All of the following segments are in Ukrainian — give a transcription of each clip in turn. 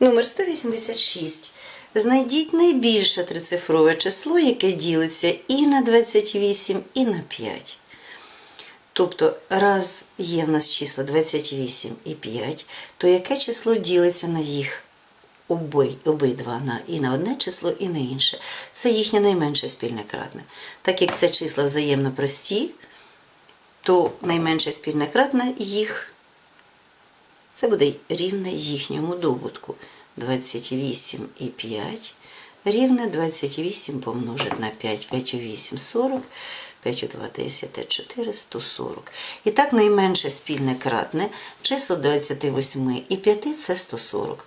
Номер 186. Знайдіть найбільше трицифрове число, яке ділиться і на 28, і на 5. Тобто, раз є в нас числа 28 і 5, то яке число ділиться на їх оби, обидва на, і на одне число, і на інше? Це їхнє найменше спільне кратне. Так як це числа взаємно прості, то найменше спільне кратне їх це буде рівне їхньому добутку. 28 і 5 рівне 28 помножить на 5, 5 у 8 – 40, 5 у 2 – 10, 4 – 140. І так найменше спільне кратне число 28 і 5 – це 140.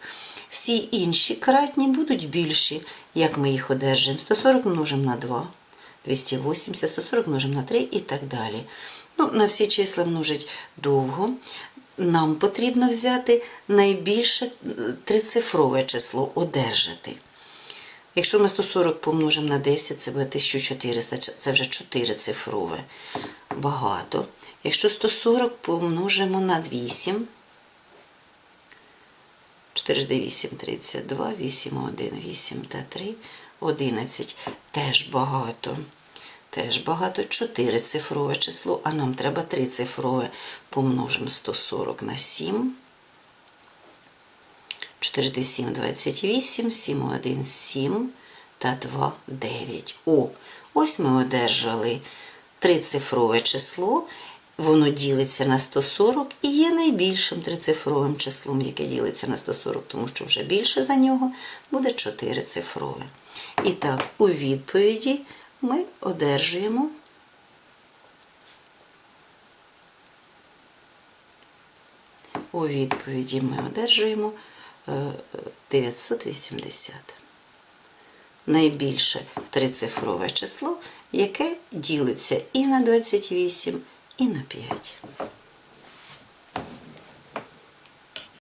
Всі інші кратні будуть більші, як ми їх одержимо. 140 множимо на 2, 280, 140 множимо на 3 і так далі. Ну, на всі числа множить довго. Нам потрібно взяти найбільше е, трицифрове число одержати. Якщо ми 140 помножимо на 10, це буде 1400, це вже 4 цифрове. Багато. Якщо 140 помножимо на 8, 4 жди 8, 32, 8, 1, 8 та 3, 11. Теж багато. Теж багато 4 цифрове число, а нам треба 3 цифрове. Помножимо 140 на 7. 4 7, 28, 7, 1, 7 та 2, 9. О, ось ми одержали трицифрове число. Воно ділиться на 140 і є найбільшим трицифровим числом, яке ділиться на 140, тому що вже більше за нього буде 4 цифрове. І так, у відповіді ми одержуємо у відповіді ми одержуємо е, 980. Найбільше трицифрове число, яке ділиться і на 28, і на 5.